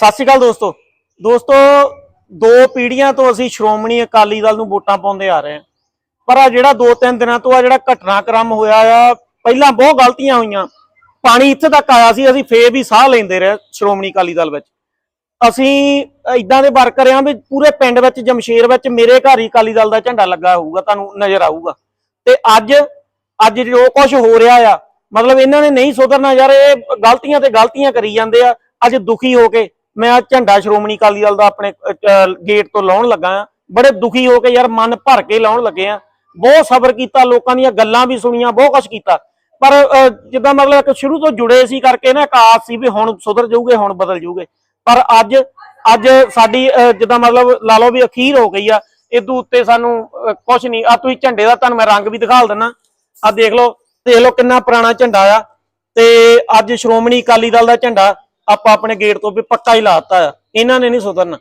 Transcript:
ਸਤਿ ਸ਼੍ਰੀ ਅਕਾਲ ਦੋਸਤੋ। ਦੋਸਤੋ, ਦੋ ਪੀੜ੍ਹੀਆਂ ਤੋਂ ਅਸੀਂ ਸ਼੍ਰੋਮਣੀ ਅਕਾਲੀ ਦਲ ਨੂੰ ਵੋਟਾਂ ਪਾਉਂਦੇ ਆ ਰਹੇ ਹਾਂ। ਪਰ ਆ ਜਿਹੜਾ ਦੋ ਤਿੰਨ ਦਿਨਾਂ ਤੋਂ ਆ ਜਿਹੜਾ ਘਟਨਾਕ੍ਰਮ ਹੋਇਆ ਆ, ਪਹਿਲਾਂ ਬਹੁਤ ਗਲਤੀਆਂ ਹੋਈਆਂ। ਪਾਣੀ ਇੱਥੇ ਤੱਕ ਆਇਆ ਸੀ, ਅਸੀਂ ਫੇਰ ਵੀ ਸਾਹ ਲੈਂਦੇ ਰਹੇ ਸ਼੍ਰੋਮਣੀ ਅਕਾਲੀ ਦਲ ਵਿੱਚ। ਅਸੀਂ ਇਦਾਂ ਦੇ ਵਰਕਰ ਆ ਵੀ ਪੂਰੇ ਪਿੰਡ ਵਿੱਚ, ਜਮਸ਼ੇਰ ਵਿੱਚ ਮੇਰੇ ਘਰ ਹੀ ਅਕਾਲੀ ਦਲ ਦਾ ਝੰਡਾ ਲੱਗਾ ਹੋਊਗਾ, ਤੁਹਾਨੂੰ ਨਜ਼ਰ ਆਊਗਾ। ਤੇ ਅੱਜ ਅੱਜ ਜੋ ਕੁਝ ਹੋ ਰਿਹਾ ਆ, ਮਤਲਬ ਇਹਨਾਂ ਨੇ ਨਹੀਂ ਸੁਧਰਨਾ ਯਾਰ, ਇਹ ਗਲਤੀਆਂ ਤੇ ਗਲਤੀਆਂ ਕਰੀ ਜਾਂਦੇ ਆ, ਅੱਜ ਦੁਖੀ ਹੋ ਕੇ। ਮੈਂ ਆ ਝੰਡਾ ਸ਼੍ਰੋਮਣੀ ਅਕਾਲੀ ਦਲ ਦਾ ਆਪਣੇ ਗੇਟ ਤੋਂ ਲਾਉਣ ਲੱਗਾ ਆ ਬੜੇ ਦੁਖੀ ਹੋ ਕੇ ਯਾਰ ਮਨ ਭਰ ਕੇ ਲਾਉਣ ਲੱਗੇ ਆ ਬਹੁਤ ਸਬਰ ਕੀਤਾ ਲੋਕਾਂ ਦੀਆਂ ਗੱਲਾਂ ਵੀ ਸੁਣੀਆਂ ਬਹੁਤ ਕੁਝ ਕੀਤਾ। ਪਰ ਜਿੱਦਾਂ ਮਤਲਬ ਇੱਕ ਸ਼ੁਰੂ ਤੋਂ ਜੁੜੇ ਸੀ ਕਰਕੇ ਨਾ ਇੱਕ ਆਸ ਸੀ ਵੀ ਹੁਣ ਸੁਧਰ ਜਾਊਗੇ ਹੁਣ ਬਦਲ ਜਾਊਗੇ। ਪਰ ਅੱਜ ਅੱਜ ਸਾਡੀ ਅਹ, ਜਿੱਦਾਂ ਮਤਲਬ ਲਾ ਲਓ ਵੀ ਅਖੀਰ ਹੋ ਗਈ ਆ ਇਦੋਂ ਉੱਤੇ ਸਾਨੂੰ ਕੁਝ ਨਹੀਂ। ਆ ਤੁਸੀਂ ਝੰਡੇ ਦਾ ਤੁਹਾਨੂੰ ਮੈਂ ਰੰਗ ਵੀ ਦਿਖਾਲ ਦਿੰਦਾ ਆ ਦੇਖ ਲਓ ਦੇਖ ਲਓ ਕਿੰਨਾ ਪੁਰਾਣਾ ਝੰਡਾ ਆ। ਤੇ ਅੱਜ ਸ਼੍ਰੋਮਣੀ ਅਕਾਲੀ ਦਲ ਦਾ ਝੰਡਾ ਆਪਾਂ ਆਪਣੇ ਗੇਟ ਤੋਂ ਵੀ ਪੱਕਾ ਹੀ ਲਾਤਾ। ਆ ਇਹਨਾਂ ਨੇ ਨਹੀਂ ਸੁਧਰਨਾ।